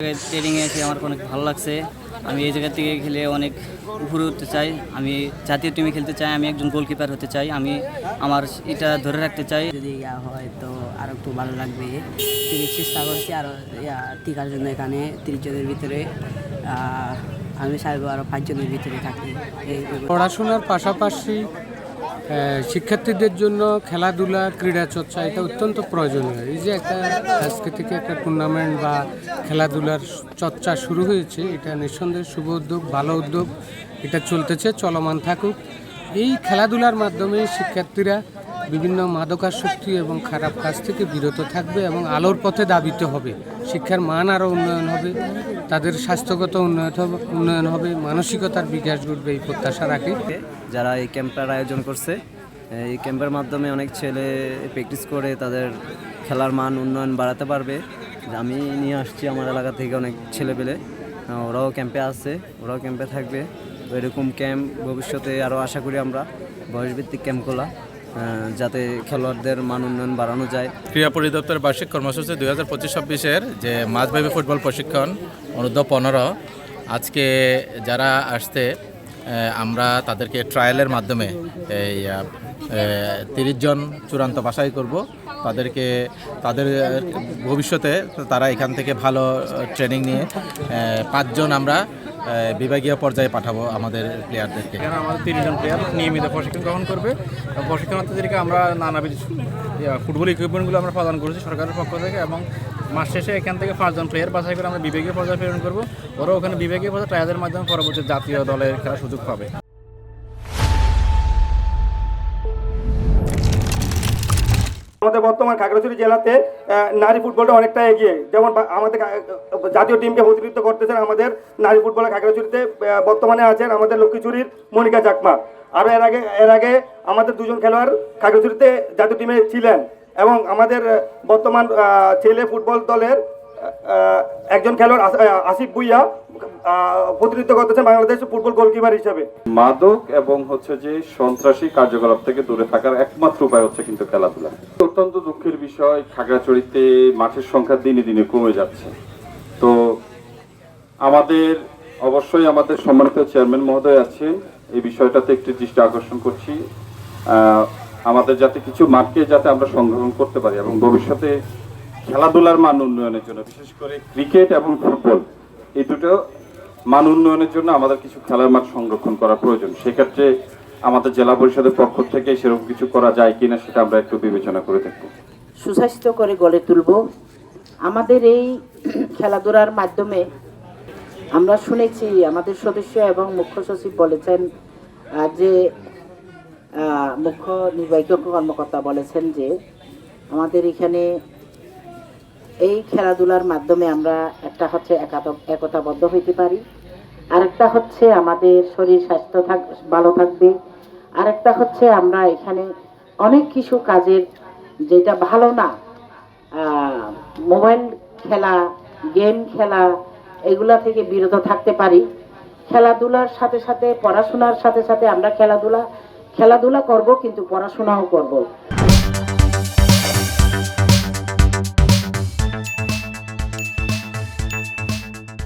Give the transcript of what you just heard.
ট্রেনিংয়ে এসে আমার অনেক ভালো লাগছে। আমি এই জায়গা থেকে খেলে অনেক উপরে উঠতে চাই। আমি জাতীয় টিমে খেলতে চাই আমি একজন গোলকিপার হতে চাই। আমি আমার এটা ধরে রাখতে চাই। যদি ইয়া হয় তো আরও একটু ভালো লাগবে। তিনি চেষ্টা করছি আরও ইয়া টিকার জন্য এখানে তিরিশ জনের ভিতরে। আমি চাইব আরও পাঁচজনের ভিতরে থাকি। পড়াশোনার পাশাপাশি শিক্ষার্থীদের জন্য খেলাধুলা, ক্রীড়া চর্চা, এটা অত্যন্ত প্রয়োজনীয়। এই যে একটা আজকে থেকে একটা টুর্নামেন্ট বা খেলাধুলার চর্চা শুরু হয়েছে, এটা নিঃসন্দেহে শুভ উদ্যোগ, ভালো উদ্যোগ, এটা চলতেছে, চলমান থাকুক। এই খেলাধুলার মাধ্যমে শিক্ষার্থীরা বিভিন্ন মাদকাসক্তি এবং খারাপ কাজ থেকে বিরত থাকবে এবং আলোর পথে দাবিত হবে। শিক্ষার মান আরও উন্নয়ন হবে, তাদের স্বাস্থ্যগত উন্নয়ন হবে উন্নয়ন হবে, মানসিকতার বিকাশ ঘটবে এই প্রত্যাশা রাখি। যারা এই ক্যাম্পের আয়োজন করছে, এই ক্যাম্পের মাধ্যমে অনেক ছেলে প্র্যাকটিস করে তাদের খেলার মান উন্নয়ন বাড়াতে পারবে। আমি নিয়ে আসছি আমার এলাকা থেকে অনেক ছেলে পেলে ওরাও ক্যাম্পে আছে, ওরাও ক্যাম্পে থাকবে। এরকম ক্যাম্প ভবিষ্যতে আরও আশা করি আমরা বয়সভিত্তিক ক্যাম্পগুলো যাতে খেলোয়াড়দের মান উন্নয়ন বাড়ানো যায়। ক্রীড়া পরিদপ্তরের বার্ষিক কর্মসূচি দুই হাজার পঁচিশ ছাব্বিশের যে মাঝব্যাপী ফুটবল প্রশিক্ষণ অনূর্ধ্ব পনেরো। আজকে যারা আসতে আমরা তাদেরকে ট্রায়ালের মাধ্যমে এই তিরিশ জন চূড়ান্ত বাছাই করব। তাদেরকে, তাদের ভবিষ্যতে তারা এখান থেকে ভালো ট্রেনিং নিয়ে পাঁচজন আমরা বিভাগীয় পর্যায়ে পাঠাবো আমাদের প্লেয়ারদেরকে। এখানে আমাদের তিনজন প্লেয়ার নিয়মিত প্রশিক্ষণ গ্রহণ করবে। প্রশিক্ষণার্থীদেরকে আমরা নানাবিধ ফুটবল ইকুইপমেন্টগুলো আমরা প্রদান করেছি সরকারের পক্ষ থেকে এবং মাস শেষে এখান থেকে পাঁচজন প্লেয়ার বাছাই করে আমরা বিভাগীয় পর্যায়ে প্রেরণ করব। ওরা ওখানে বিভাগীয় পর্যায়ে ট্রায়ালের মাধ্যমে পরবর্তী জাতীয় দলের খেলার সুযোগ পাবে। আমাদের বর্তমান খাগড়াছড়ি জেলাতে নারী ফুটবলটা অনেকটা এগিয়ে। যেমন আমাদের জাতীয় টিমকে প্রতিনিধিত্ব করতেছেন আমাদের নারী ফুটবলের খাগড়াছড়িতে বর্তমানে আছেন আমাদের লক্ষ্মীচুরির মনিকা চাকমা। আরও এর আগে এর আগে আমাদের দুজন খেলোয়াড় খাগড়াছড়িতে জাতীয় টিমে ছিলেন এবং আমাদের বর্তমান ছেলে ফুটবল দলের একজন খেলোয়াড় আস- আসিফ আহ, প্রতিনিধিত্ব করতেছেন বাংলাদেশ ফুটবল গোলকিপার হিসেবে। মাদক এবং হচ্ছে যে সন্ত্রাসী কার্যকলাপ থেকে দূরে থাকার একমাত্র উপায় হচ্ছে কিন্তু খেলাধুলা। অত্যন্ত দুঃখের বিষয়, খাগড়াছড়িতে মাঠের সংখ্যা দিনে দিনে কমে যাচ্ছে। তো আমাদের, অবশ্যই আমাদের সম্মানিত চেয়ারম্যান মহোদয় আছেন এই বিষয়টাতে একটি দৃষ্টি আকর্ষণ করছি। আমাদের যাতে কিছু মাঠকে যাতে আমরা সংগ্রহণ করতে পারি এবং ভবিষ্যতে খেলাধুলার মান উন্নয়নের জন্য, বিশেষ করে ক্রিকেট এবং ফুটবল, এই দুটো মান উন্নয়নের জন্য আমাদের কিছু খেলার মাঠ সংরক্ষণ করা প্রয়োজন। সেক্ষেত্রে আমাদের জেলা পরিষদের পক্ষ থেকে সেরকম কিছু করা যায় কিনা সেটা আমরা একটু বিবেচনা করে দেখব। সুস্বাস্থ্য করে গড়ে তুলব। আমাদের এই খেলাধুলার মাধ্যমে আমরা শুনেছি, আমাদের সদস্য এবং মুখ্য সচিব বলেছেন যে মুখ্য নির্বাহী কর্মকর্তা বলেছেন যে, আমাদের এখানে এই খেলাধুলার মাধ্যমে আমরা একটা হচ্ছে একাত- একতাবদ্ধ হইতে পারি। আরেকটা হচ্ছে আমাদের শরীর স্বাস্থ্য থাক ভালো থাকবে। আরেকটা হচ্ছে আমরা এখানে অনেক কিছু কাজের যেটা ভালো না মোবাইল খেলা, গেম খেলা, এগুলা থেকে বিরত থাকতে পারি। খেলাধুলার সাথে সাথে, পড়াশোনার সাথে সাথে আমরা খেলাধুলা খেলাধুলা করব, কিন্তু পড়াশোনাও করব।